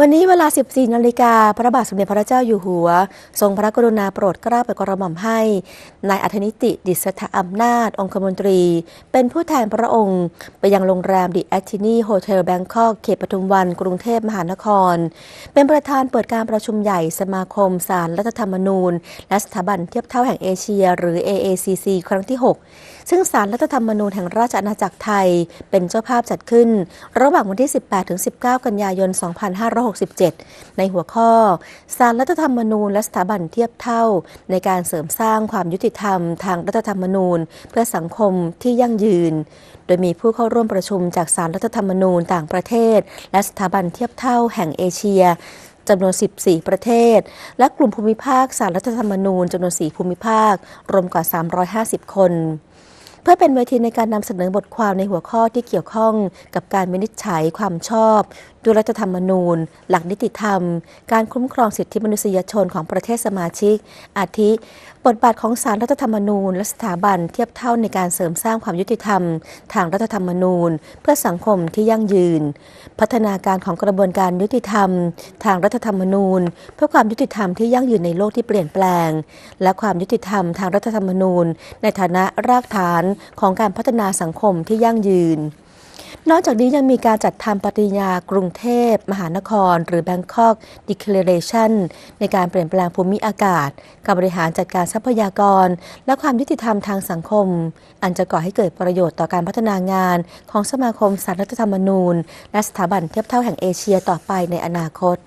วันนี้เวลา 14 นาฬิกา พระบาทสมเด็จพระเจ้าอยู่หัว ทรงพระกรุณาโปรดเกล้าโปรดกระหม่อมให้ นายอัธนิติดิษฐอำนาจ องคมนตรี เป็นผู้แทนพระองค์ ไปยังโรงแรมดิแอคทินีโฮเทลแบงคอกเขตปทุมวัน กรุงเทพมหานคร เป็นประธานเปิดการประชุมใหญ่สมาคมสารรัฐธรรมนูญ และสถาบันเทียบเท่าแห่งเอเชีย หรือ AACC ครั้งที่ 6 ซึ่งสารรัฐธรรมนูญแห่งราชอาณาจักรไทย เป็นเจ้าภาพจัดขึ้น ระหว่างวันที่ 18-19 กันยายน2567 ในหัวข้อ สารรัฐธรรมนูญและสถาบันเทียบเท่า ในการเสริมสร้างความยุติธรรมทางรัฐธรรมนูญ เพื่อสังคมที่ยั่งยืน โดยมีผู้เข้าร่วมประชุมจากสารรัฐธรรมนูญต่างประเทศ และสถาบันเทียบเท่าแห่งเอเชียจำนวน 14 ประเทศ และกลุ่มภูมิภาคสารรัฐธรรมนูญจำนวน 4 ภูมิภาค รวมกว่า 350 คน เพื่อเป็นเวทีในการนำเสนอบทความในหัวข้อที่เกี่ยวข้องกับการวินิจฉัยความชอบด้วยรัฐธรรมนูญ หลักนิติธรรม การคุ้มครองสิทธิมนุษยชนของประเทศสมาชิก อาทิ บทบาทของสารรัฐธรรมนูญ และสถาบันเทียบเท่าในการเสริมสร้างความยุติธรรม ทางรัฐธรรมนูญ เพื่อสังคมที่ยั่งยืน พัฒนาการของกระบวนการยุติธรรม ทางรัฐธรรมนูญ เพื่อความยุติธรรมที่ยั่งยืนในโลกที่เปลี่ยนแปลง และความยุติธรรมทางรัฐธรรมนูญ ในฐานะรากฐานของการพัฒนาสังคมที่ยั่งยืน นอกจากนี้ยังมีการจัดทำปฏิญญากรุงเทพ มหานคร หรือ Bangkok Declaration ในการเปลี่ยนแปลงภูมิอากาศ การบริหารจัดการทรัพยากร และความยุติธรรมทางสังคม อันจะก่อให้เกิดประโยชน์ต่อการพัฒนางาน ของสมาคมสารรัฐธรรมนูญ และสถาบันเทียบเท่าแห่งเอเชียต่อไปในอนาคต